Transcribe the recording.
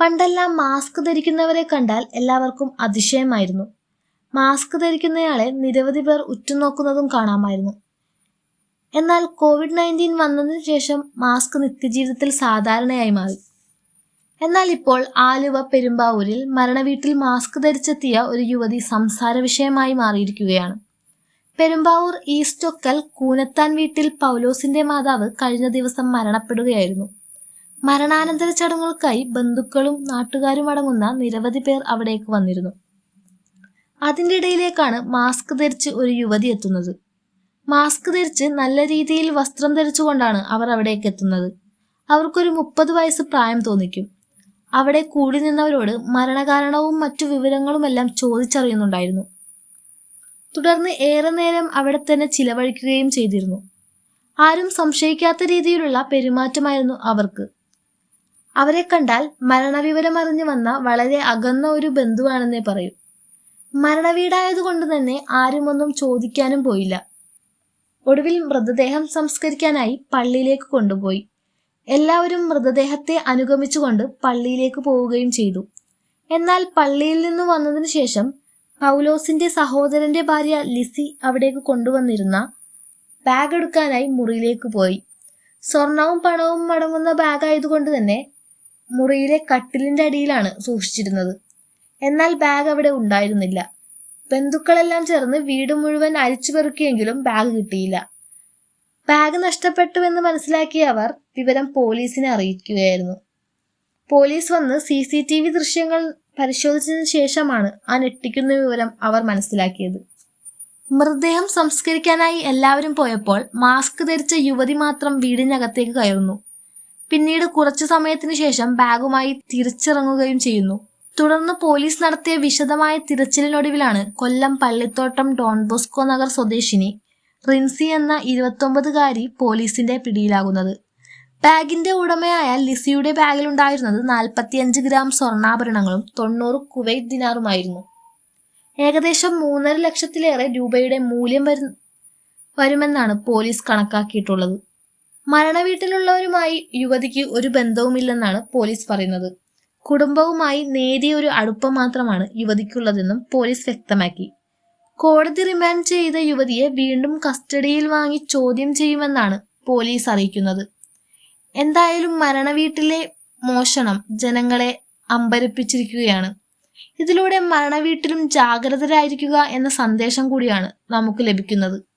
പണ്ടെല്ലാം mask ധരിക്കുന്നവരെ കണ്ടാൽ എല്ലാവർക്കും അതിശയമായിരുന്നു. Mask ധരിക്കുന്നയാളെ നിരവധി പേർ ഉറ്റുനോക്കുന്നതും കാണാമായിരുന്നു. എന്നാൽ കോവിഡ് നയന്റീൻ വന്നതിന് ശേഷം മാസ്ക് നിത്യജീവിതത്തിൽ സാധാരണയായി മാറി. എന്നാൽ ഇപ്പോൾ ആലുവ പെരുമ്പാവൂരിൽ മരണവീട്ടിൽ മാസ്ക് ധരിച്ചെത്തിയ ഒരു യുവതി സംസാര വിഷയമായി മാറിയിരിക്കുകയാണ്. പെരുമ്പാവൂർ ഈസ്റ്റൊക്കൽ കൂനത്താൻ വീട്ടിൽ പൗലോസിന്റെ മാതാവ് കഴിഞ്ഞ ദിവസം മരണപ്പെടുകയായിരുന്നു. മരണാനന്തര ചടങ്ങുകൾക്കായി ബന്ധുക്കളും നാട്ടുകാരും അടങ്ങുന്ന നിരവധി പേർ അവിടേക്ക് വന്നിരുന്നു. അതിന്റെ ഇടയിലേക്കാണ് മാസ്ക് ധരിച്ച് ഒരു യുവതി എത്തുന്നത്. മാസ്ക് ധരിച്ച് നല്ല രീതിയിൽ വസ്ത്രം ധരിച്ചുകൊണ്ടാണ് അവർ അവിടേക്ക് എത്തുന്നത്. അവർക്കൊരു മുപ്പത് വയസ്സ് പ്രായം തോന്നിക്കും. അവിടെ കൂടി നിന്നവരോട് മരണകാരണവും മറ്റു വിവരങ്ങളുമെല്ലാം ചോദിച്ചറിയുന്നുണ്ടായിരുന്നു. തുടർന്ന് ഏറെ നേരം അവിടെ തന്നെ ചിലവഴിക്കുകയും ചെയ്തിരുന്നു. ആരും സംശയിക്കാത്ത രീതിയിലുള്ള പെരുമാറ്റമായിരുന്നു അവർക്ക്. അവരെ കണ്ടാൽ മരണവിവരം അറിഞ്ഞു വന്ന വളരെ അകന്ന ഒരു ബന്ധുവാണെന്നേ പറയൂ. മരണവീടായതുകൊണ്ട് തന്നെ ആരുമൊന്നും ചോദിക്കാനും പോയില്ല. ഒടുവിൽ മൃതദേഹം സംസ്കരിക്കാനായി പള്ളിയിലേക്ക് കൊണ്ടുപോയി. എല്ലാവരും മൃതദേഹത്തെ അനുഗമിച്ചുകൊണ്ട് പള്ളിയിലേക്ക് പോവുകയും ചെയ്തു. എന്നാൽ പള്ളിയിൽ നിന്ന് വന്നതിന് ശേഷം പൗലോസിന്റെ സഹോദരന്റെ ഭാര്യ ലിസി അവിടേക്ക് കൊണ്ടുവന്നിരുന്ന ബാഗ് എടുക്കാനായി മുറിയിലേക്ക് പോയി. സ്വർണവും പണവും അടങ്ങുന്ന ബാഗ് ആയതുകൊണ്ട് തന്നെ മുറിയിലെ കട്ടിലിന്റെ അടിയിലാണ് സൂക്ഷിച്ചിരുന്നത്. എന്നാൽ ബാഗ് അവിടെ ഉണ്ടായിരുന്നില്ല. ബന്ധുക്കളെല്ലാം ചേർന്ന് വീട് മുഴുവൻ അരിച്ചു പെറുക്കിയെങ്കിലും ബാഗ് കിട്ടിയില്ല. ബാഗ് നഷ്ടപ്പെട്ടുവെന്ന് മനസ്സിലാക്കിയ അവർ വിവരം പോലീസിനെ അറിയിക്കുകയായിരുന്നു. പോലീസ് വന്ന് സി സി ടി വി ദൃശ്യങ്ങൾ പരിശോധിച്ചതിന് ശേഷമാണ് ആ ഞെട്ടിക്കുന്ന വിവരം അവർ മനസ്സിലാക്കിയത്. മൃതദേഹം സംസ്കരിക്കാനായി എല്ലാവരും പോയപ്പോൾ മാസ്ക് ധരിച്ച യുവതി മാത്രം വീടിനകത്തേക്ക് കയറുന്നു. പിന്നീട് കുറച്ചു സമയത്തിന് ശേഷം ബാഗുമായി തിരിച്ചിറങ്ങുകയും ചെയ്യുന്നു. തുടർന്ന് പോലീസ് നടത്തിയ വിശദമായ തിരച്ചിലിനൊടുവിലാണ് കൊല്ലം പള്ളിത്തോട്ടം ഡോൺ ബോസ്കോ നഗർ സ്വദേശിനി റിൻസി എന്ന ഇരുപത്തൊമ്പതുകാരി പോലീസിന്റെ പിടിയിലാകുന്നത്. ബാഗിന്റെ ഉടമയായ ലിസിയുടെ ബാഗിലുണ്ടായിരുന്നത് നാൽപ്പത്തിയഞ്ച് ഗ്രാം സ്വർണാഭരണങ്ങളും തൊണ്ണൂറ് കുവൈറ്റ് ദിനാറുമായിരുന്നു. ഏകദേശം മൂന്നര ലക്ഷത്തിലേറെ രൂപയുടെ മൂല്യം വരു വരുമെന്നാണ് പോലീസ് കണക്കാക്കിയിട്ടുള്ളത്. മരണവീട്ടിലുള്ളവരുമായി യുവതിക്ക് ഒരു ബന്ധവുമില്ലെന്നാണ് പോലീസ് പറയുന്നത്. കുടുംബവുമായി നേരിയ ഒരു അടുപ്പം മാത്രമാണ് യുവതിക്കുള്ളതെന്നും പോലീസ് വ്യക്തമാക്കി. കോടതി റിമാൻഡ് ചെയ്ത യുവതിയെ വീണ്ടും കസ്റ്റഡിയിൽ വാങ്ങി ചോദ്യം ചെയ്യുമെന്നാണ് പോലീസ് അറിയിക്കുന്നത്. എന്തായാലും മരണവീട്ടിലെ മോഷണം ജനങ്ങളെ അമ്പരപ്പിച്ചിരിക്കുകയാണ്. ഇതിലൂടെ മരണവീട്ടിലും ജാഗ്രതരായിരിക്കുക എന്ന സന്ദേശം കൂടിയാണ് നമുക്ക് ലഭിക്കുന്നത്.